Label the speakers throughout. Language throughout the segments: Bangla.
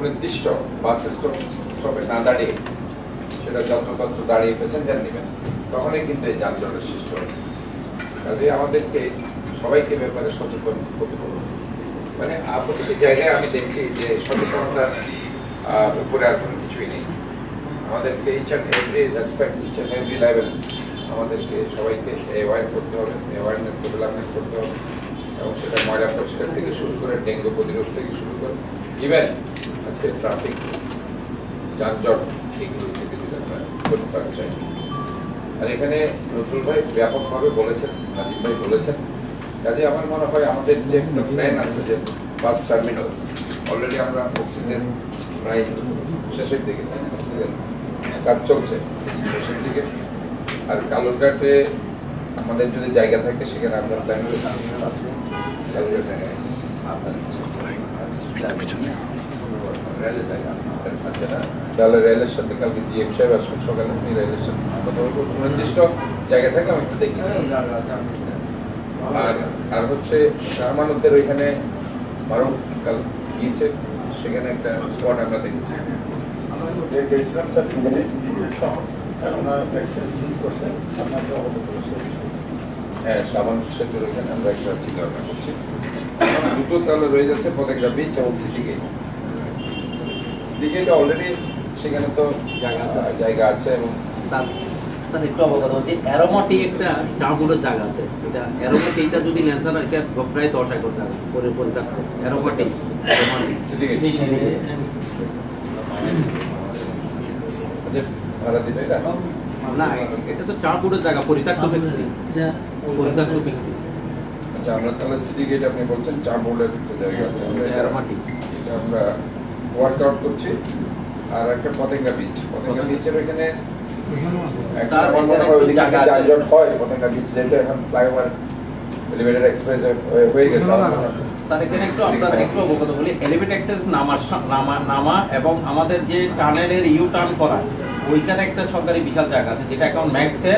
Speaker 1: সুনির্দিষ্ট বাস স্টপ স্টপে না দাঁড়িয়ে সেটা যত্রতত্র দাঁড়িয়ে প্যাসেঞ্জার নেবেন, তখনই কিন্তু এই যানজটের সৃষ্টি হবে। কাজে আমাদেরকে সবাইকে ব্যাপারে সচেতন হতে হবে। মানে প্রতিটি জায়গায় আমি দেখছি যে সচেতনতার উপরে আর কোনো কিছুই নেই। আমাদেরকে each and every respect each and every level আমাদেরকে সবাইকে অ্যাওয়ার করতে হবে অ্যাওয়ারনেস ডেভেলপমেন্ট করতে হবে এবং সেটা ময়লা পরিষ্কার থেকে শুরু করে ডেঙ্গু প্রতিরোধ থেকে শুরু করে ইভেন আজকে ট্রাফিক যানজট এগুলো থেকে যদি আমরা পরিত্রাণ চাই আর এখানে নজরুল ভাই ব্যাপকভাবে বলেছেন নাজিম ভাই বলেছেন, কাজে আমার মনে হয় আমাদের যে একটা প্ল্যান আছে যে বাস টার্মিনাল অলরেডি আমরা অক্সিজেন প্রায় শেষের দিকে অক্সিজেন কাজ চলছে, শেষের দিকে। আর কালুরঘাটে আমাদের যদি জায়গা থাকে, সেখানে আমরা প্ল্যান কালুরঘাট। জায়গায় আচ্ছা তাহলে রেলের সাথে কালকে জিএম সাহেব আসবেন সকালে আপনি রেলের সাথে কথা বলব নির্দিষ্ট জায়গা থাকলে আমি একটু দেখি। আর আর হচ্ছে শাহমানুদ্দের ওইখানে মারুফ কাল গিয়েছে সেখানে একটা স্পট আমরা দেখেছি।
Speaker 2: গেছিলাম স্যার
Speaker 1: হ্যাঁ সাবান সেতুর ওইখানে আমরা একটা চিন্তা ভাবনা করছি। দুটো তাহলে রয়ে যাচ্ছে প্রত্যেকটা বিচ এবং সিটি গেট অলরেডি সেখানে তো
Speaker 3: জায়গা আছে।
Speaker 1: জায়গা আছে এবং
Speaker 3: স্যার স্যার একটু অবগত হচ্ছে অ্যারোমাটি একটা জায়গা আছে। এটা যদি নেন স্যার এটা প্রায় দশ একর জায়গা করে পরিত্যক্ত অ্যারোমাটি অ্যারোমাটি।
Speaker 1: সিটি গেট ভাড়া দিলে এটা
Speaker 3: না এটা তো জায়গা পরিত্যক্ত পরিত্যক্ত
Speaker 1: আচ্ছা আমরা তাহলে সিটি গেট আপনি বলছেন জায়গা আছে। আমরা এটা আমরা ওয়ার্ক আউট করছি আর একটা পতেঙ্গা বিচ পতেঙ্গা বিচের ওইখানে এখন
Speaker 3: স্যার,
Speaker 1: আমার
Speaker 3: এখানে একটু
Speaker 1: ওইদিকে
Speaker 3: জায়গা আছে।
Speaker 1: যানজট হয় পতেঙ্গা বিচ যেহেতু এখন ফ্লাইওভার এলিভেটেড এক্সপ্রেস হয়ে গেছে।
Speaker 3: স্যার এখানে একটু আপনার একটু অবগত বলি এলিভেট অ্যাক্সেস নামার নামা নামা এবং আমাদের যে টানেলের ইউ টার্ন করা ওইখানে একটা সরকারি বিশাল জায়গা আছে যেটা এখন ম্যাক্সে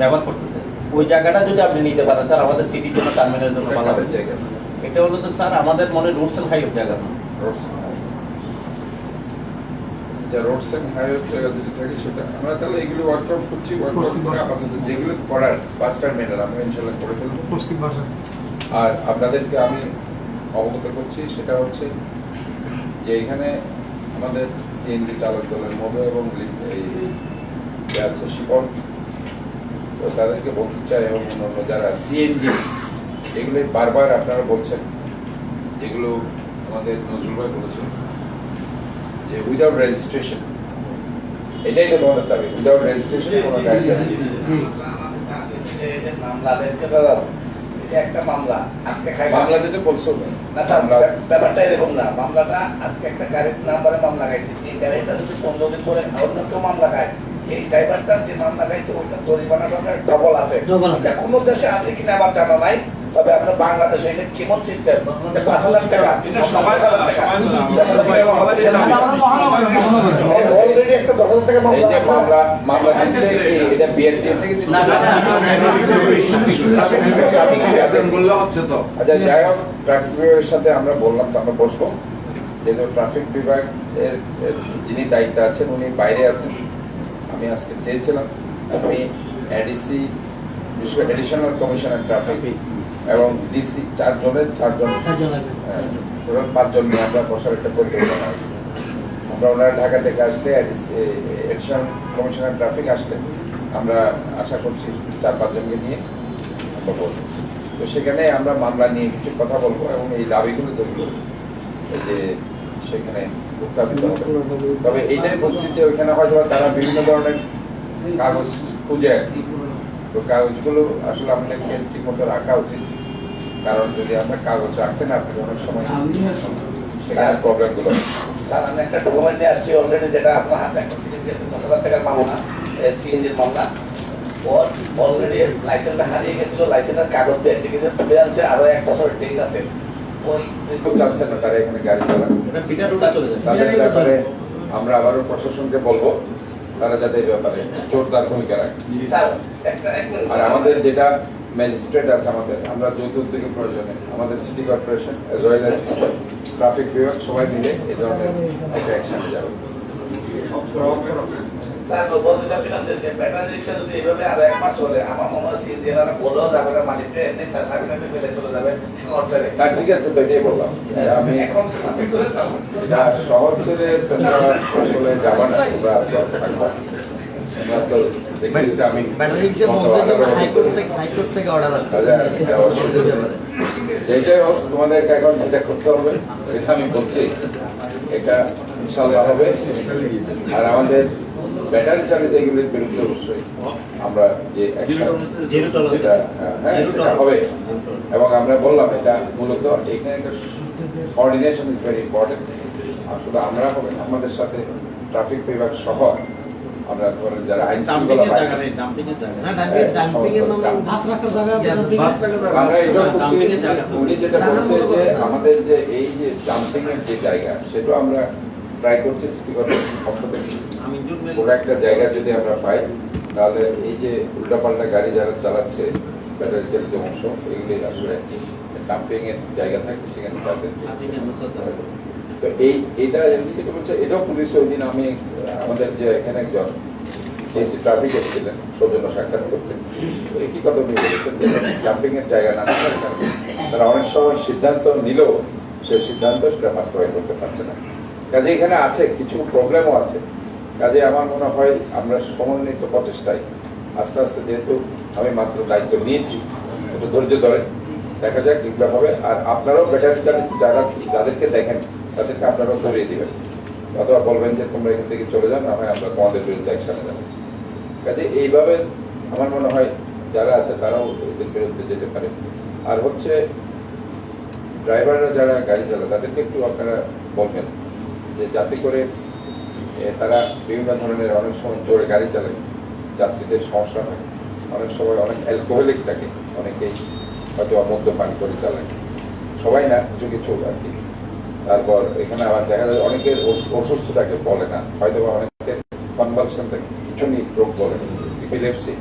Speaker 3: ব্যবহার করতেছে। ওই জায়গাটা যদি আপনি নিতে পারেন স্যার আমাদের সিটির জন্য টার্মিনালের জন্য
Speaker 1: এটা
Speaker 3: ভালো
Speaker 1: জায়গা।
Speaker 3: এটা হলো তো স্যার আমাদের মনে রোডস এন্ড হাইওয়ে জায়গা। না
Speaker 1: রোডস যা রোডস হাইওয়ে জায়গা যদি থাকে সেটা আমরা তাহলে এগুলো ওয়ার্ক আউট করছি ওয়ার্ক আউট করে আপাতত যেগুলো করার বাস টার্মিনাল আমরা ইনশাল্লাহ করে ফেলব।
Speaker 2: পশ্চিম ভাষা।
Speaker 1: আর আপনাদেরকে আমি অবগত করছি সেটা হচ্ছে যে এখানে আমাদের সিএনজি চালক দলের মধু এবং এই যে আছে শিপন। তো তাদেরকে বলতে চাই এবং অন্যান্য যারা সিএনজি এগুলো বারবার আপনারা বলছেন। যেগুলো আমাদের নজরুল ভাই বলেছেন। যে উইদাউট রেজিস্ট্রেশন এটাই তো তোমাদের দাবি উইদাউট রেজিস্ট্রেশন কোনো গাড়ি
Speaker 4: মামলা দিয়েছে দাদা, একটা মামলা আজকে খাই
Speaker 1: বাংলা যেটা বলছো
Speaker 4: না স্যার ব্যাপারটা এরকম না মামলাটা আজকে একটা গাড়ির নাম্বারে মামলা খাইছে এই গাড়িটা যদি পনেরো দিন পরে অন্য কেউ মামলা খায় এই ড্রাইভারটা যে মামলা খাইছে ওইটা জরিমানা সরকার ডবল আছে। কোনো দেশে আছে কিনা আমার জানা নাই। তবে আপনার বাংলাদেশে এটা কেমন সিস্টেম পাঁচ হাজার টাকা অলরেডি একটা দশ হাজার টাকা
Speaker 1: মামলা মামলা দিচ্ছে এটা হচ্ছে তো আচ্ছা যাই হোক ট্রাফিক বিভাগের সাথে আমরা বললাম তো আমরা বসবো যেহেতু ট্রাফিক বিভাগ এর এর যিনি দায়িত্বে আছেন উনি বাইরে আছেন আমি আজকে চেয়েছিলাম আমি এডিসি বিশেষ করে এডিশনাল কমিশনার ট্রাফিক এবং ডিসি চারজনের চারজন। হ্যাঁ, টোটাল পাঁচজন নিয়ে আমরা বসার একটা পরিকল্পনা আমরা ওনারা ঢাকা থেকে আসলে এডিশনাল কমিশনার ট্রাফিক আসলে আমরা আশা করছি চার পাঁচজনকে নিয়ে আমরা বলব তো সেখানে আমরা মামলা নিয়ে কিছু কথা বলব এবং এই দাবিগুলো ধরবো এই যে সেখানে উত্থাপিত হবে। তবে এইটাই বলছি যে ওইখানে হয়তো তারা বিভিন্ন ধরনের কাগজ খুঁজে আর কি। তো কাগজগুলো আসলে আমাদেরকে ঠিক মতো রাখা উচিত। কারণ যদি আমরা কাগজ রাখতে না পারি অনেক সময় সেখানে প্রবলেমগুলো
Speaker 4: স্যার আমি একটা ডকুমেন্ট নিয়ে আসছি অলরেডি যেটা আপনার হাতে একটা দশ হাজার টাকার মামলা সিএনজির মামলা। ওর অলরেডি লাইসেন্সটা হারিয়ে গেছিল লাইসেন্সের কাগজ দিয়ে তুলে আনছে এক বছর ডেট আছে।
Speaker 1: আমরা আবারও প্রশাসনকে বলব তারা যাতে ব্যাপারে জোরদার ভূমিকা রাখে।
Speaker 4: একটা
Speaker 1: আর আমাদের যেটা ম্যাজিস্ট্রেট আছে আমাদের আমরা যৌথ উদ্যোগের প্রয়োজনে আমাদের city corporation as well traffic বিভাগ সবাই মিলে এই ধরনের একটা অ্যাকশনে যাবে।
Speaker 4: স্যার বলতে চাচ্ছিলাম যে যে ব্যাটারি রিক্সা যদি এইভাবে আরও এক মাস চলে আমার মনে হয় বলেও যাবে না এমনি ফেলে চলে যাবে খরচারে
Speaker 1: না ঠিক আছে তো এটাই বললাম। আমি
Speaker 4: এখন
Speaker 1: শহর ছেড়ে তোমরা আসলে যাবা না তোমরা যেটাই হোক তোমাদেরকে এখন যেটা করতে হবে। এটা আমি বলছি এটা ইনশাল্লাহ হবে। আর আমাদের ব্যাটারি চালিত এগুলির বিরুদ্ধে অবশ্যই আমরা যে যেটা হ্যাঁ সেটা হবে। এবং আমরা বললাম এটা মূলত এখানে একটা ইজ ভেরি ইম্পর্টেন্ট আমরা হবে আমাদের সাথে ট্রাফিক বিভাগ সহ আমরা যারা আইন শৃঙ্খলা আমরা করছি
Speaker 3: ডাম্পিংয়ের জায়গা তো।
Speaker 1: উনি যেটা বলছে যে আমাদের যে এই যে ডাম্পিং এর যে জায়গা সেটাও আমরা ট্রাই করছি সিটি কর্পোরেশন পক্ষ থেকে। একটা জায়গা যদি আমরা পাই তাহলে এই যে উল্টাপাল্টা গাড়ি যারা চালাচ্ছে ব্যাটারি চালিত অংশ এগুলি আসলে ডাম্পিং এর জায়গা থাকে সেখানে তাদের এই, এটা যেটা বলছে, এটাও পুলিশ ওই দিন আমি, আমাদের যে এখানে একজন এসি ট্রাফিক এসেছিলেন, সৌজন্য সাক্ষাৎ করতে একই কথা উনি বলেছেন এর জায়গা না তারা অনেক সময় সিদ্ধান্ত নিলেও সেই সিদ্ধান্ত সেটা বাস্তবায়ন করতে পারছে না। কাজে এখানে আছে, কিছু প্রবলেমও আছে। কাজে আমার মনে হয় আমরা সমন্বিত প্রচেষ্টায় আস্তে আস্তে যেহেতু আমি মাত্র দায়িত্ব নিয়েছি, একটু ধৈর্য ধরে, দেখা যাক, এগুলো হবে। আর আপনারাও চালিত যারা যাদেরকে দেখেন তাদেরকে আপনারাও ধরিয়ে দেবেন। অথবা বলবেন যে, তোমরা এখান থেকে চলে যান না হয় আমরা তোমাদের বিরুদ্ধে একসাথে যাব। কাজে এইভাবে আমার মনে হয় যারা আছে, তারাও এদের বিরুদ্ধে যেতে পারে। আর হচ্ছে, ড্রাইভাররা যারা গাড়ি চালায়, তাদেরকে একটু আপনারা বলবেন যে, যাতে করে তারা বিভিন্ন ধরনের অনেক সময় জোরে গাড়ি চালায়, যাত্রীদের সমস্যা হয়। অনেক সময় অনেক অ্যালকোহলিক থাকে, অনেকেই হয়তো মদ্যপান করে চালায়। সবাই না কিছু কিছু আর কি। তারপর এখানে আবার দেখা যায় অনেকের অসু- অসুস্থ থাকে বলে না। হয়তো বা অনেকের কনভালশন থাকে পিছনি রোগ বলে এপিলেপসি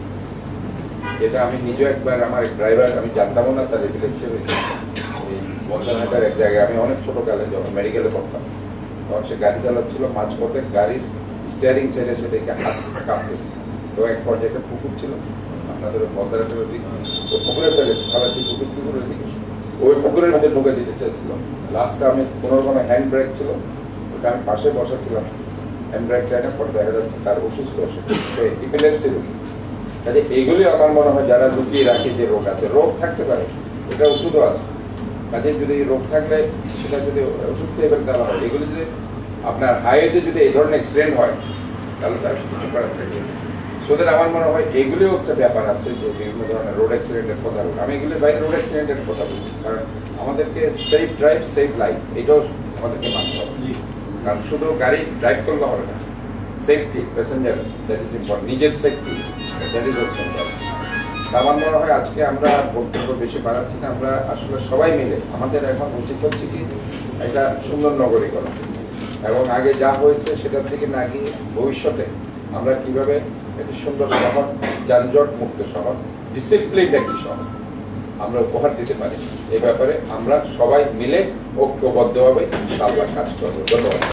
Speaker 1: যেটা আমি নিজে একবার আমার ড্রাইভার আমি জানতামও না তার এপিলেপসি হয়েছে। এই বন্ধনহাটার এক জায়গায় আমি অনেক ছোট কালে যখন মেডিকেলে পড়তাম, তখন সে গাড়ি চালাচ্ছিল, মাঝপথে গাড়ির স্টিয়ারিং ছেড়ে সেটাকে হাত কাঁপতেছে। তো এক পর্যায়ে একটা পুকুর ছিল, আপনাদের বন্ধনহাটের ওই দিক তো পুকুরের ফেলে খালাসি পুকুর, পুকুরের দিকে ওই পুকুরের মধ্যে ঢুকে দিতে চাইছিল লাস্টে আমি কোনো রকমের হ্যান্ড ব্রেক ছিল ওটা আমি পাশে বসাছিলাম হ্যান্ড ব্রেক টাইনের পর দেখা যাচ্ছে তার অসুস্থ ইপিলেপসি রোগী। কাজে এইগুলি আমার মনে হয় যারা লুকিয়ে রাখে যে রোগ আছে, রোগ থাকতে পারে, এটা ওষুধও আছে। কাজে যদি রোগ থাকলে সেটা যদি ওষুধ খেয়ে ফেলতে হয়, এগুলি যদি আপনার হাইওয়েতে যদি এই ধরনের অ্যাক্সিডেন্ট হয়, তাহলে তার কিছু করার থাকে সুতরাং আমার মনে হয় এগুলিও একটা ব্যাপার আছে যে বিভিন্ন ধরনের রোড অ্যাক্সিডেন্টের কথা বলি আমি এগুলির বাইরে রোড অ্যাক্সিডেন্টের কথা বলছি কারণ আমাদেরকে সেফ ড্রাইভ সেফ লাইফ এটাও আমাদেরকে মানতে হবে। কারণ শুধু গাড়ি ড্রাইভ করলে হবে না safety passenger that is important নিজের সেফটি দ্যাট ইজ অলসো আমার মনে হয় আজকে আমরা বক্তব্য বেশি বাড়াচ্ছি না আমরা আসলে সবাই মিলে আমাদের এখন উচিত হচ্ছে কি একটা সুন্দর নগরী করা এবং আগে যা হয়েছে সেটার থেকে না গিয়ে ভবিষ্যতে আমরা কীভাবে একটি সুন্দর শহর, যানজট মুক্ত শহর ডিসিপ্লিন একটি শহর। আমরা উপহার দিতে পারি। এ ব্যাপারে আমরা সবাই মিলে ঐক্যবদ্ধভাবে ইনশাআল্লাহ কাজ করব। ধন্যবাদ।